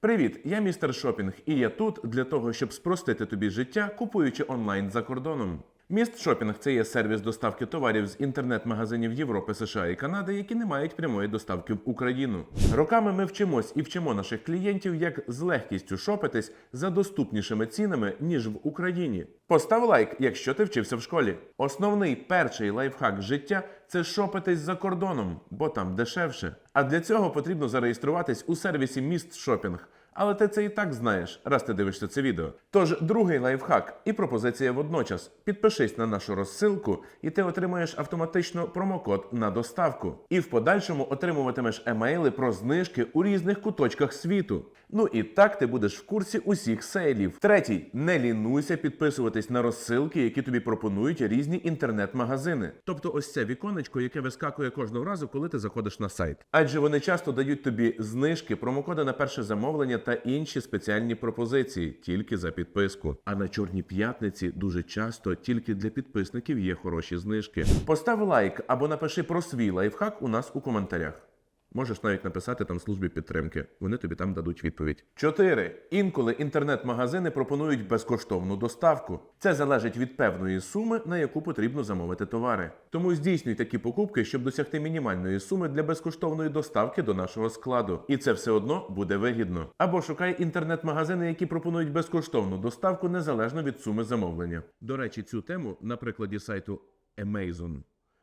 Привіт, я містер Шопінг, і я тут для того, щоб спростити тобі життя, купуючи онлайн за кордоном. Міст Шопінг це є сервіс доставки товарів з інтернет-магазинів Європи, США і Канади, які не мають прямої доставки в Україну. Роками ми вчимось і вчимо наших клієнтів, як з легкістю шопитись за доступнішими цінами ніж в Україні. Постав лайк, якщо ти вчився в школі. Основний перший лайфхак життя це шопитись за кордоном, бо там дешевше. А для цього потрібно зареєструватись у сервісі Міст Шопінг. Але ти це і так знаєш, раз ти дивишся це відео. Тож другий лайфхак і пропозиція водночас. Підпишись на нашу розсилку, і ти отримаєш автоматично промокод на доставку. І в подальшому отримуватимеш емейли про знижки у різних куточках світу. Ну і так ти будеш в курсі усіх сейлів. Третій, не лінуйся підписуватись на розсилки, які тобі пропонують різні інтернет-магазини. Тобто ось це віконечко, яке вискакує кожного разу, коли ти заходиш на сайт. Адже вони часто дають тобі знижки, промокоди на перше замовлення та інші спеціальні пропозиції тільки за підписку. А на чорній п'ятниці дуже часто тільки для підписників є хороші знижки. Постав лайк або напиши про свій лайфхак у нас у коментарях. Можеш навіть написати там службі підтримки. Вони тобі там дадуть відповідь. 4. Інколи інтернет-магазини пропонують безкоштовну доставку. Це залежить від певної суми, на яку потрібно замовити товари. Тому здійснюй такі покупки, щоб досягти мінімальної суми для безкоштовної доставки до нашого складу. І це все одно буде вигідно. Або шукай інтернет-магазини, які пропонують безкоштовну доставку незалежно від суми замовлення. До речі, цю тему на прикладі сайту Amazon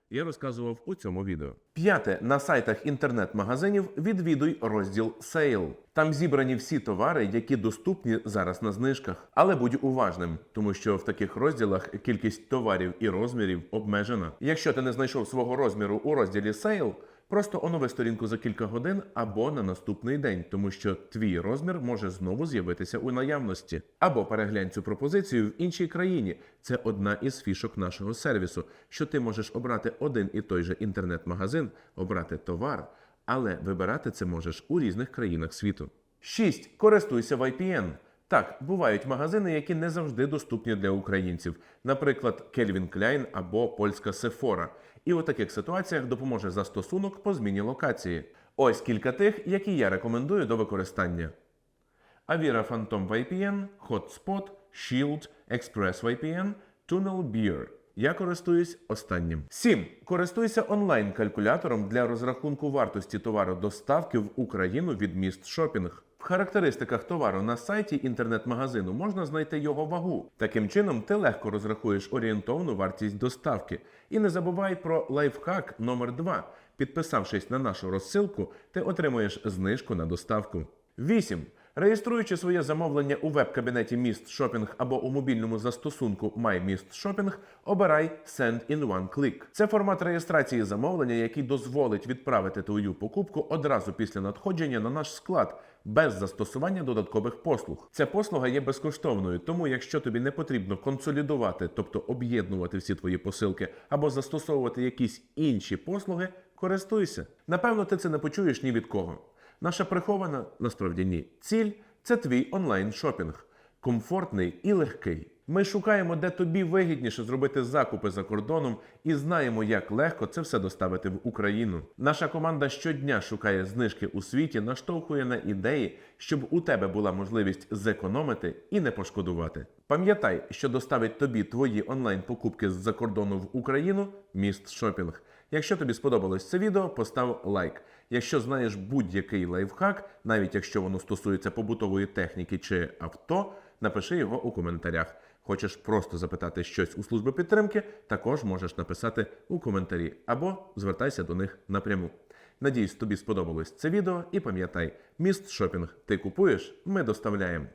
я розказував у цьому відео. П'яте на сайтах інтернет-магазинів відвідуй розділ Сейл. Там зібрані всі товари, які доступні зараз на знижках. Але будь уважним, тому що в таких розділах кількість товарів і розмірів обмежена. Якщо ти не знайшов свого розміру у розділі Сейл, Просто онови сторінку за кілька годин або на наступний день, тому що твій розмір може знову з'явитися у наявності. Або переглянь цю пропозицію в іншій країні. Це одна із фішок нашого сервісу, що ти можеш обрати один і той же інтернет-магазин, обрати товар, але вибирати це можеш у різних країнах світу. 6. Користуйся VPN. Так, бувають магазини, які не завжди доступні для українців, наприклад, Кельвін Кляйн або польська Sephora. І у таких ситуаціях допоможе застосунок по зміні локації. Ось кілька тих, які я рекомендую до використання. Avira Phantom VPN, Hotspot, Shield, ExpressVPN, TunnelBeer. Я користуюсь останнім. 7. Користуйся онлайн-калькулятором для розрахунку вартості товару доставки в Україну від міст шопінг. В характеристиках товару на сайті інтернет-магазину можна знайти його вагу. Таким чином, ти легко розрахуєш орієнтовну вартість доставки. І не забувай про лайфхак номер 2 Підписавшись на нашу розсилку, ти отримуєш знижку на доставку. 8. Реєструючи своє замовлення у веб-кабінеті Міст Шопінг або у мобільному застосунку MyMist Shopping, обирай Send in One Click. Це формат реєстрації замовлення, який дозволить відправити твою покупку одразу після надходження на наш склад. Без застосування додаткових послуг. Ця послуга є безкоштовною, тому якщо тобі не потрібно консолідувати, тобто об'єднувати всі твої посилки або застосовувати якісь інші послуги, користуйся. Напевно, ти це не почуєш ні від кого. Наша прихована, насправді ні, ціль це твій онлайн шопінг, комфортний і легкий. Ми шукаємо, де тобі вигідніше зробити закупи за кордоном, і знаємо, як легко це все доставити в Україну. Наша команда щодня шукає знижки у світі, наштовхує на ідеї, щоб у тебе була можливість зекономити і не пошкодувати. Пам'ятай, що доставить тобі твої онлайн покупки з-за кордону в Україну міст шопінг. Якщо тобі сподобалось це відео, постав лайк. Якщо знаєш будь-який лайфхак, навіть якщо воно стосується побутової техніки чи авто, напиши його у коментарях. Хочеш просто запитати щось у службу підтримки, також можеш написати у коментарі або звертайся до них напряму. Надіюсь, тобі сподобалось це відео і пам'ятай, міст шопінг ти купуєш, ми доставляємо.